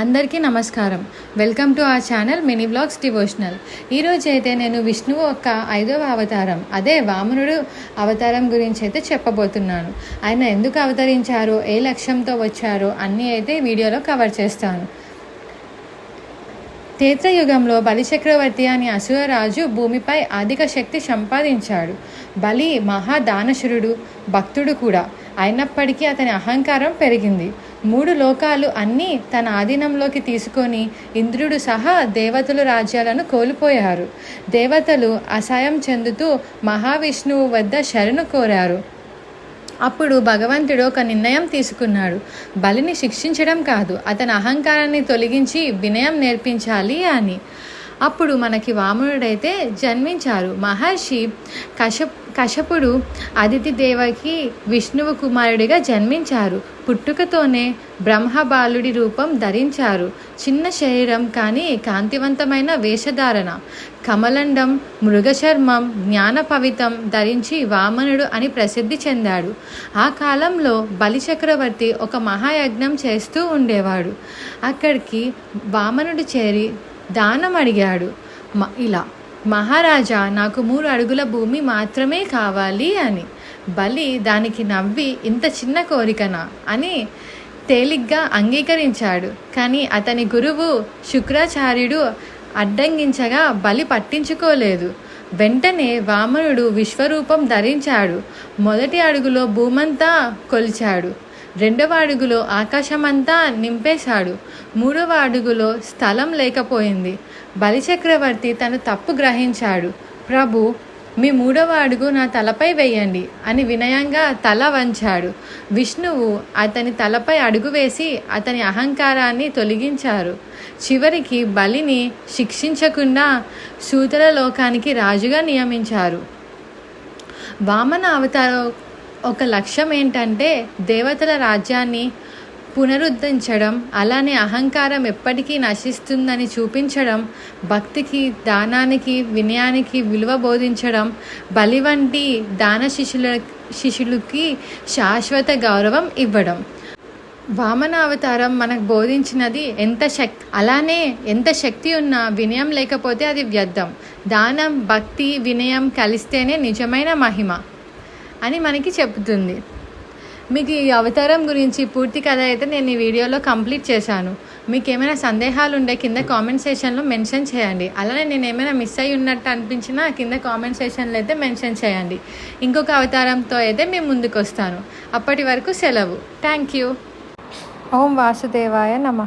అందరికీ నమస్కారం. Welcome to our channel mini blogs devotional. ఈరోజు అయితే నేను విష్ణువు యొక్క ఐదవ అవతారం అదే వామనుడు అవతారం గురించి అయితే చెప్పబోతున్నాను. ఆయన ఎందుకు అవతరించారో ఏ లక్ష్యంతో వచ్చారో అన్నీ అయితే వీడియోలో కవర్ చేస్తాను. తేత్రయుగంలో బలిచక్రవర్తి అనే అసురరాజు భూమిపై అధిక శక్తి సంపాదించాడు. బలి మహాదానశురుడు భక్తుడు కూడా. అయినప్పటికీ అతని అహంకారం పెరిగింది. మూడు లోకాలు అన్నీ తన ఆధీనంలోకి తీసుకొని ఇంద్రుడు సహా దేవతలు రాజ్యాలను కోల్పోయారు. దేవతలు అసహాయం చెందుతూ మహావిష్ణువు వద్ద శరణు కోరారు. అప్పుడు భగవంతుడు ఒక నిర్ణయం తీసుకున్నాడు. బలిని శిక్షించడం కాదు అతని అహంకారాన్ని తొలగించి వినయం నేర్పించాలి అని. అప్పుడు మనకి వామనుడైతే జన్మించారు. మహర్షి కశ కశపుడు అదితి దేవకి విష్ణువు కుమారుడిగా జన్మించారు. పుట్టుకతోనే బ్రహ్మబాలుడి రూపం ధరించారు. చిన్న శరీరం కానీ కాంతివంతమైన వేషధారణ కమలండం మృగచర్మం జ్ఞానపవితం ధరించి వామనుడు అని ప్రసిద్ధి చెందాడు. ఆ కాలంలో బలిచక్రవర్తి ఒక మహాయజ్ఞం చేస్తూ ఉండేవాడు. అక్కడికి వామనుడు చేరి దానం అడిగాడు. ఇలా మహారాజా నాకు మూడు అడుగుల భూమి మాత్రమే కావాలి అని. బలి దానికి నవ్వి ఇంత చిన్న కోరికనా? అని తేలిగ్గా అంగీకరించాడు. కానీ అతని గురువు శుక్రాచార్యుడు అడ్డంగించగా బలి పట్టించుకోలేదు. వెంటనే వామనుడు విశ్వరూపం ధరించాడు. మొదటి అడుగులో భూమంతా కొలిచాడు. రెండవ అడుగులో ఆకాశమంతా నింపేశాడు. మూడవ అడుగులో స్థలం లేకపోయింది. బలిచక్రవర్తి తను తప్పు గ్రహించాడు. ప్రభు మీ మూడవ అడుగు నా తలపై వేయండి అని వినయంగా తల వంచాడు. విష్ణువు అతని తలపై అడుగు వేసి అతని అహంకారాన్ని తొలగించారు. చివరికి బలిని శిక్షించకుండా సూతల లోకానికి రాజుగా నియమించారు. వామన అవతారం ఒక లక్ష్యం ఏంటంటే దేవతల రాజ్యాన్ని పునరుద్ధరించడం అలానే అహంకారం ఎప్పటికీ నశిస్తుందని చూపించడం భక్తికి దానానికి వినయానికి విలువ బోధించడం బలి వంటి దాన శిష్యుల శిష్యులకి శాశ్వత గౌరవం ఇవ్వడం. వామన అవతారం మనకు బోధించినది ఎంత శక్తి అలానే ఎంత శక్తి ఉన్నా వినయం లేకపోతే అది వ్యర్థం. దానం భక్తి వినయం కలిస్తేనే నిజమైన మహిమ. అని మనకి చెబుతుంది. మీకు ఈ అవతారం గురించి పూర్తి కథ అయితే నేను ఈ వీడియోలో కంప్లీట్ చేశాను. మీకు ఏమైనా సందేహాలు ఉంటే కింద కామెంట్ సెషన్లో మెన్షన్ చేయండి. అలానే నేను ఏమైనా మిస్ అయ్యి ఉన్నట్టు అనిపించినా కింద కామెంట్ సెషన్లో అయితే మెన్షన్ చేయండి. ఇంకొక అవతారంతో అయితే మేము ముందుకు వస్తాను అప్పటి వరకు సెలవు. Thank you. ఓం వాసుదేవాయ నమ.